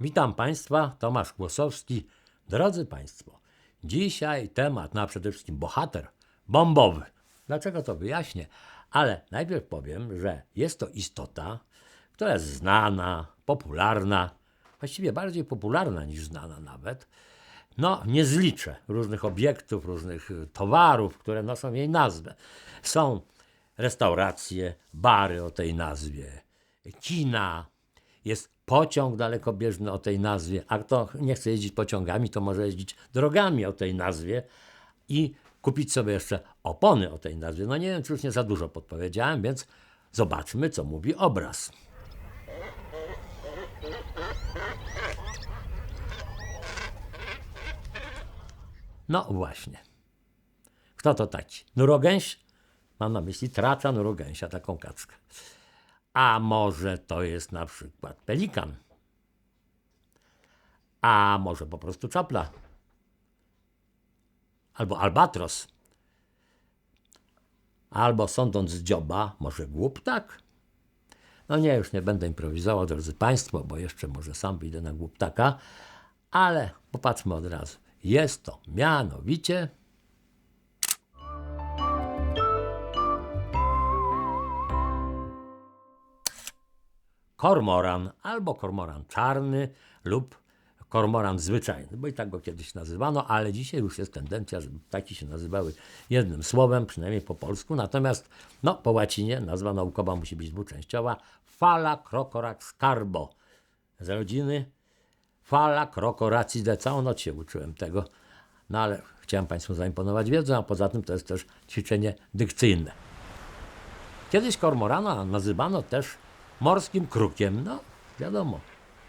Witam Państwa, Tomasz Głosowski. Drodzy Państwo, dzisiaj temat, no a przede wszystkim bohater bombowy. Dlaczego to wyjaśnię? Ale najpierw powiem, że jest to istota, która jest znana, popularna, właściwie bardziej popularna niż znana nawet. No, nie zliczę różnych obiektów, różnych y, towarów, które noszą jej nazwę. Są restauracje, bary o tej nazwie, kina, jest pociąg dalekobieżny o tej nazwie, a kto nie chce jeździć pociągami, to może jeździć drogami o tej nazwie i kupić sobie jeszcze opony o tej nazwie. No nie wiem, czy już nie za dużo podpowiedziałem, więc zobaczmy, co mówi obraz. No właśnie. Kto to taki? Nurogęś? Mam na myśli tracza nurogęsia, taką kaczkę. A może to jest na przykład pelikan? A może po prostu czapla? Albo albatros? Albo sądząc z dzioba, może głuptak? No nie, już nie będę improwizował, drodzy Państwo, bo jeszcze może sam wyjdę na głuptaka, ale popatrzmy od razu. Jest to mianowicie kormoran albo kormoran czarny lub kormoran zwyczajny, bo i tak go kiedyś nazywano, ale dzisiaj już jest tendencja, żeby ptaki się nazywały jednym słowem, przynajmniej po polsku, natomiast no, po łacinie nazwa naukowa musi być dwuczęściowa Fala crocorax carbo z rodziny Fala crocoracidae. Całą noc się uczyłem tego, no ale chciałem Państwu zaimponować wiedzą, a poza tym to jest też ćwiczenie dykcyjne. Kiedyś kormorana nazywano też morskim krukiem. No, wiadomo,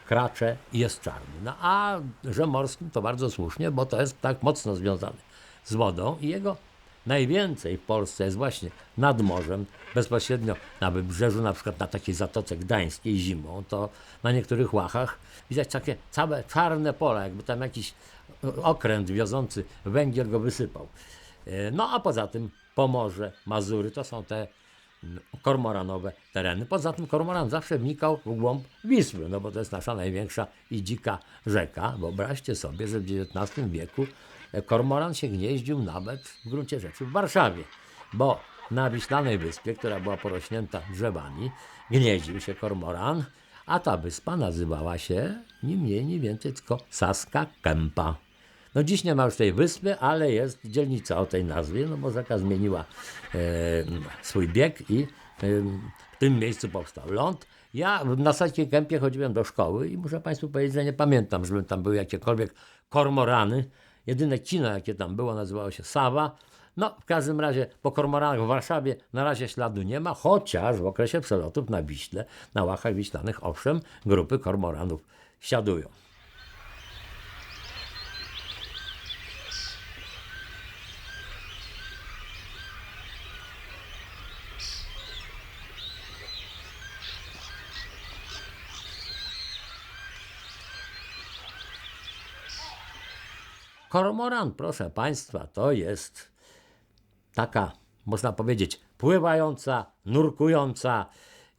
kracze i jest czarny. No, a że morskim to bardzo słusznie, bo to jest tak mocno związany z wodą i jego najwięcej w Polsce jest właśnie nad morzem, bezpośrednio na wybrzeżu, na przykład na takiej Zatoce Gdańskiej zimą, to na niektórych łachach widać takie całe czarne pola, jakby tam jakiś okręt wiozący węgiel go wysypał. E, No a poza tym Pomorze, Mazury to są te kormoranowe tereny. Poza tym kormoran zawsze wnikał w głąb Wisły, no bo to jest nasza największa i dzika rzeka. Wyobraźcie sobie, że w XIX wieku e, kormoran się gnieździł nawet w gruncie rzeczy w Warszawie, bo na Wiślanej Wyspie, która była porośnięta drzewami, gnieździł się kormoran, a ta wyspa nazywała się ni mniej, ni więcej, tylko Saska Kępa. No dziś nie ma już tej wyspy, ale jest dzielnica o tej nazwie, no bo rzeka zmieniła e, swój bieg i e, w tym miejscu powstał ląd. Ja na Saskiej Kępie chodziłem do szkoły i muszę Państwu powiedzieć, że nie pamiętam, żeby tam były jakiekolwiek kormorany. Jedyne kino, jakie tam było, nazywało się Sawa. No, w każdym razie po kormoranach w Warszawie na razie śladu nie ma, chociaż w okresie przelotów na Wiśle, na łachach wiślanych, owszem, grupy kormoranów siadują. Kormoran, proszę Państwa, to jest taka, można powiedzieć, pływająca, nurkująca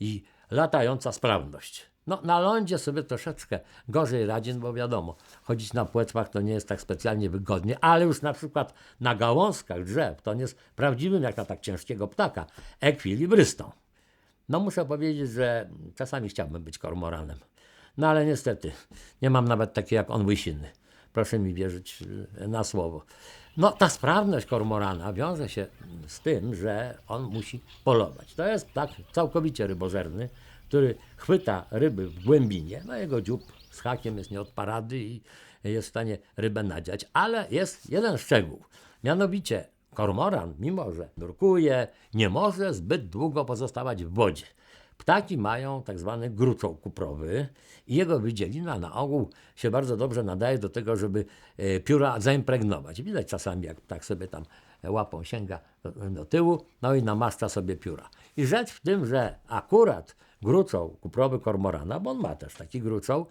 i latająca sprawność. No, na lądzie sobie troszeczkę gorzej radzi, no bo wiadomo, chodzić na płetwach to nie jest tak specjalnie wygodnie, ale już na przykład na gałązkach drzew to nie jest prawdziwym, jak na tak ciężkiego ptaka, ekwilibrystą. No muszę powiedzieć, że czasami chciałbym być kormoranem. No ale niestety, nie mam nawet takiej jak on łysiny. Proszę mi wierzyć y, na słowo. No ta sprawność kormorana wiąże się z tym, że on musi polować. To jest ptak całkowicie rybożerny, który chwyta ryby w głębinie. No jego dziób z hakiem jest nie od parady i jest w stanie rybę nadziać. Ale jest jeden szczegół. Mianowicie kormoran, mimo że nurkuje, nie może zbyt długo pozostawać w wodzie. Ptaki mają tak zwany gruczoł kuprowy i jego wydzielina na ogół się bardzo dobrze nadaje do tego, żeby e, pióra zaimpregnować. Widać czasami, jak ptak sobie tam łapą sięga do, tyłu, no i namaszcza sobie pióra. I rzecz w tym, że akurat gruczoł kuprowy kormorana, bo on ma też taki gruczoł,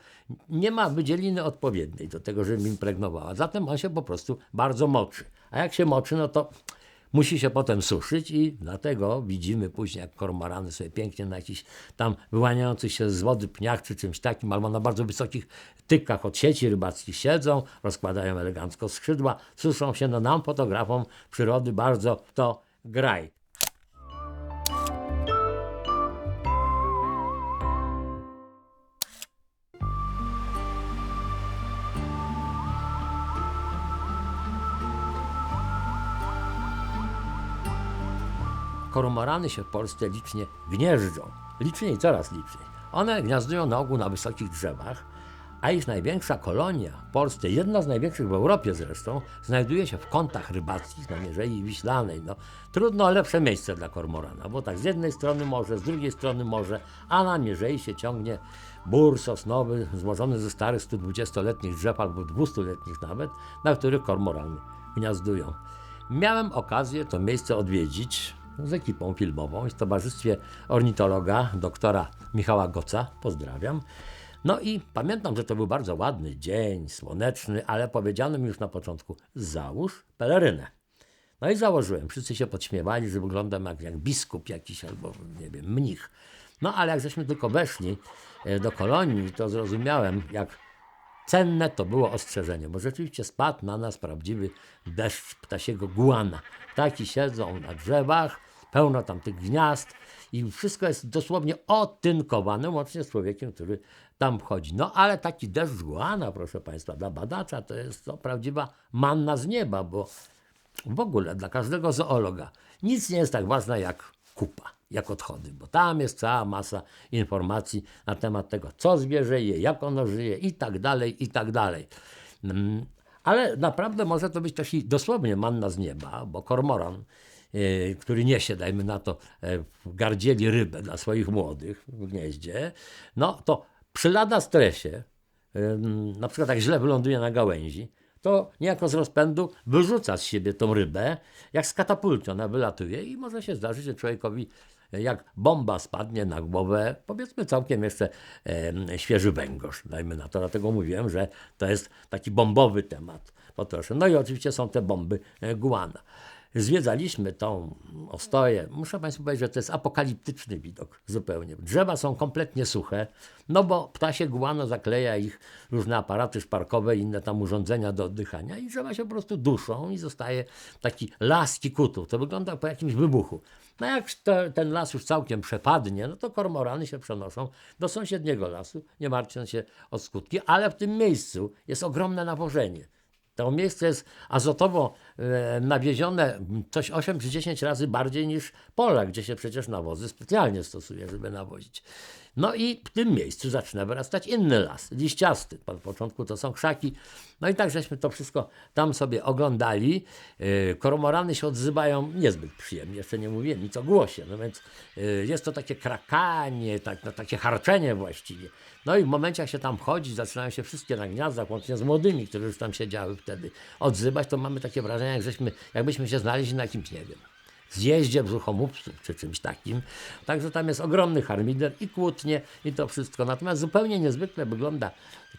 nie ma wydzieliny odpowiedniej do tego, żeby impregnowała. Zatem on się po prostu bardzo moczy. A jak się moczy, no to musi się potem suszyć i dlatego widzimy później, jak kormorany sobie pięknie na jakichś tam wyłaniających się z wody pniach czy czymś takim, albo na bardzo wysokich tykach od sieci rybackich siedzą, rozkładają elegancko skrzydła, suszą się, no nam fotografom przyrody bardzo to graj. Kormorany się w Polsce licznie gnieżdżą. Liczniej, coraz liczniej. One gniazdują na ogół na wysokich drzewach, a ich największa kolonia w Polsce, jedna z największych w Europie zresztą, znajduje się w kątach rybackich na Mierzei Wiślanej. No, trudno lepsze miejsce dla kormorana, bo tak z jednej strony morze, z drugiej strony morze, a na Mierzei się ciągnie bór sosnowy złożony ze starych 120-letnich drzew albo 200-letnich nawet, na których kormorany gniazdują. Miałem okazję to miejsce odwiedzić z ekipą filmową i w towarzystwie ornitologa, doktora Michała Goca. Pozdrawiam. No i pamiętam, że to był bardzo ładny dzień, słoneczny, ale powiedziano mi już na początku, załóż pelerynę. No i założyłem. Wszyscy się podśmiewali, że wyglądam jak, jak biskup jakiś albo, nie wiem, mnich. No ale jak żeśmy tylko weszli e, do kolonii, to zrozumiałem, jak Cenne to było ostrzeżenie, bo rzeczywiście spadł na nas prawdziwy deszcz ptasiego guana. Ptaki siedzą na drzewach, pełno tam tych gniazd i wszystko jest dosłownie otynkowane, łącznie z człowiekiem, który tam wchodzi. No ale taki deszcz guana, proszę Państwa, dla badacza to jest to prawdziwa manna z nieba, bo w ogóle dla każdego zoologa nic nie jest tak ważne jak kupa, jak odchody, bo tam jest cała masa informacji na temat tego, co zwierzę je, jak ono żyje i tak dalej, i tak dalej. Mm, Ale naprawdę może to być też i dosłownie manna z nieba, bo kormoran, który niesie, dajmy na to, e, w gardzieli rybę dla swoich młodych w gnieździe, no to przy lada stresie, na przykład jak źle wyląduje na gałęzi, to niejako z rozpędu wyrzuca z siebie tą rybę, jak z katapulty ona wylatuje i może się zdarzyć, że człowiekowi e, jak bomba spadnie na głowę, powiedzmy całkiem jeszcze em, świeży węgorz, dajmy na to, dlatego mówiłem, że to jest taki bombowy temat. Po trosze. No i oczywiście są te bomby e, guana. Zwiedzaliśmy tą ostoję. Muszę Państwu powiedzieć, że to jest apokaliptyczny widok zupełnie. Drzewa są kompletnie suche, no bo ptasie guano zakleja ich różne aparaty szparkowe inne tam urządzenia do oddychania i drzewa się po prostu duszą i zostaje taki las kikutów. To wygląda po jakimś wybuchu. No jak te, ten las już całkiem przepadnie, no to kormorany się przenoszą do sąsiedniego lasu, nie martwiąc się o skutki, ale w tym miejscu jest ogromne nawożenie. To miejsce jest azotowo nawiezione coś 8 czy 10 razy bardziej niż pola, gdzie się przecież nawozy specjalnie stosuje, żeby nawozić. No i w tym miejscu zaczyna wyrastać inny las, liściasty. Po początku to są krzaki. No i tak żeśmy to wszystko tam sobie oglądali. E, Kormorany się odzywają niezbyt przyjemnie, jeszcze nie mówię nic o głosie. No więc e, jest to takie krakanie, tak, no, takie harczenie właściwie. No i w momencie, jak się tam chodzi, zaczynają się wszystkie na gniazdach, łącznie z młodymi, które już tam siedziały wtedy, odzywać, to mamy takie wrażenie, jak żeśmy, jakbyśmy się znaleźli na jakimś, nie wiem, zjeździe brzuchomówców czy czymś takim. Także tam jest ogromny harmider i kłótnie i to wszystko. Natomiast zupełnie niezwykle wygląda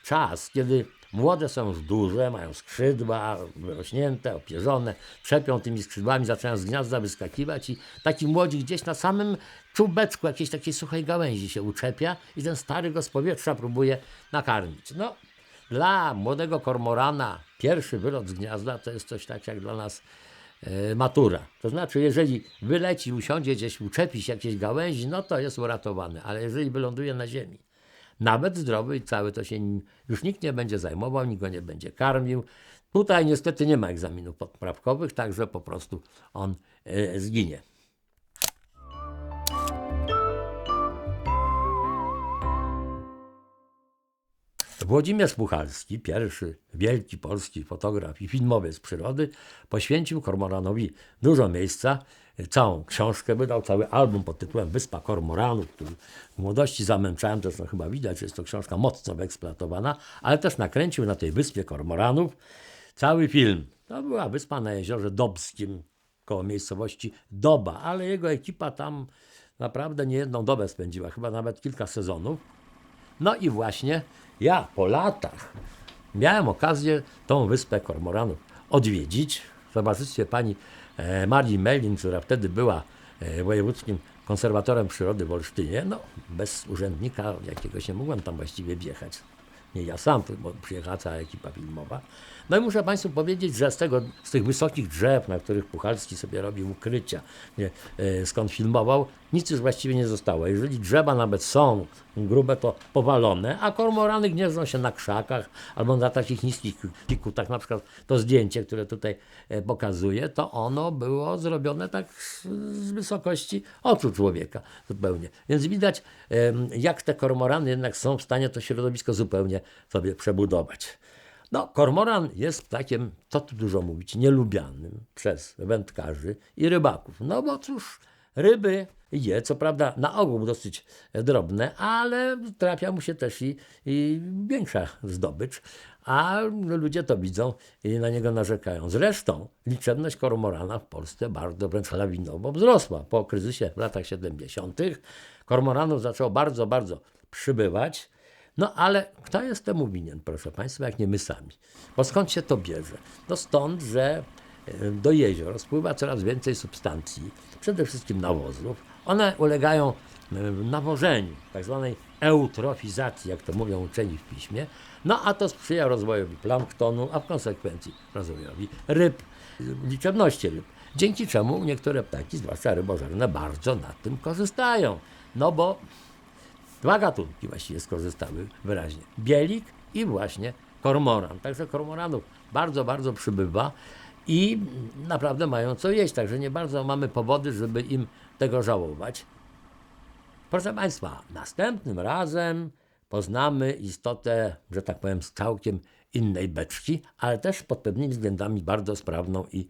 czas, kiedy młode są już duże, mają skrzydła wyrośnięte, opierzone, trzepią tymi skrzydłami, zaczynają z gniazda wyskakiwać i taki młodzi gdzieś na samym czubeczku jakiejś takiej suchej gałęzi się uczepia i ten stary go z powietrza próbuje nakarmić. No, dla młodego kormorana pierwszy wylot z gniazda to jest coś tak jak dla nas e, matura. To znaczy, jeżeli wyleci, usiądzie gdzieś, uczepi się jakiejś gałęzi, no to jest uratowany, ale jeżeli wyląduje na ziemi, nawet zdrowy i cały, to się już nikt nie będzie zajmował, nikt go nie będzie karmił. Tutaj niestety nie ma egzaminów podprawkowych, także po prostu on e, zginie. Włodzimierz Puchalski, pierwszy wielki polski fotograf i filmowiec przyrody, poświęcił kormoranowi dużo miejsca. Całą książkę wydał, cały album pod tytułem Wyspa Kormoranów, który w młodości zamęczałem, zresztą chyba widać, jest to książka mocno wyeksploatowana, ale też nakręcił na tej Wyspie Kormoranów cały film. To była wyspa na jeziorze Dobskim, koło miejscowości Doba, ale jego ekipa tam naprawdę nie jedną dobę spędziła, chyba nawet kilka sezonów. No i właśnie ja po latach miałem okazję tą wyspę Kormoranów odwiedzić w towarzystwie pani e, Marii Mellin, która wtedy była e, wojewódzkim konserwatorem przyrody w Olsztynie, no bez urzędnika jakiegoś nie mogłem tam właściwie wjechać. Nie ja sam, bo przyjechała cała ekipa filmowa. No i muszę Państwu powiedzieć, że z, tego, z tych wysokich drzew, na których Puchalski sobie robił ukrycia, nie, e, skąd filmował, nic już właściwie nie zostało. Jeżeli drzewa nawet są grube, to powalone, a kormorany gnieżdżą się na krzakach albo na takich niskich pikutach. Na przykład to zdjęcie, które tutaj e, pokazuję, to ono było zrobione tak z- wysokości oczu człowieka zupełnie. Więc widać, jak te kormorany jednak są w stanie to środowisko zupełnie sobie przebudować. No, kormoran jest ptakiem, co tu dużo mówić, nielubianym przez wędkarzy i rybaków. No bo cóż, ryby je, co prawda na ogół dosyć drobne, ale trafia mu się też i, i większa zdobycz, a ludzie to widzą i na niego narzekają. Zresztą liczebność kormorana w Polsce bardzo wręcz lawinowo wzrosła. Po kryzysie w latach 70. kormoranów zaczęło bardzo, bardzo przybywać. No ale kto jest temu winien, proszę Państwa, jak nie my sami? Bo skąd się to bierze? No stąd, że e, do jezior spływa coraz więcej substancji, przede wszystkim nawozów. One ulegają e, nawożeniu, tak zwanej eutrofizacji, jak to mówią uczeni w piśmie. No a to sprzyja rozwojowi planktonu, a w konsekwencji rozwojowi ryb, liczebności ryb. Dzięki czemu niektóre ptaki, zwłaszcza rybożerne, bardzo na tym korzystają. No bo Dwa gatunki właściwie skorzystały wyraźnie. Bielik i właśnie kormoran. Także kormoranów bardzo, bardzo przybywa i naprawdę mają co jeść, także nie bardzo mamy powody, żeby im tego żałować. Proszę Państwa, następnym razem poznamy istotę, że tak powiem, z całkiem innej beczki, ale też pod pewnymi względami bardzo sprawną i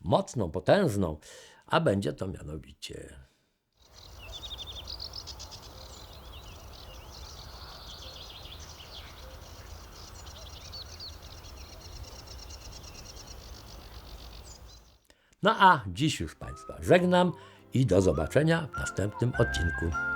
mocną, potężną, a będzie to mianowicie No a dziś już Państwa żegnam i do zobaczenia w następnym odcinku.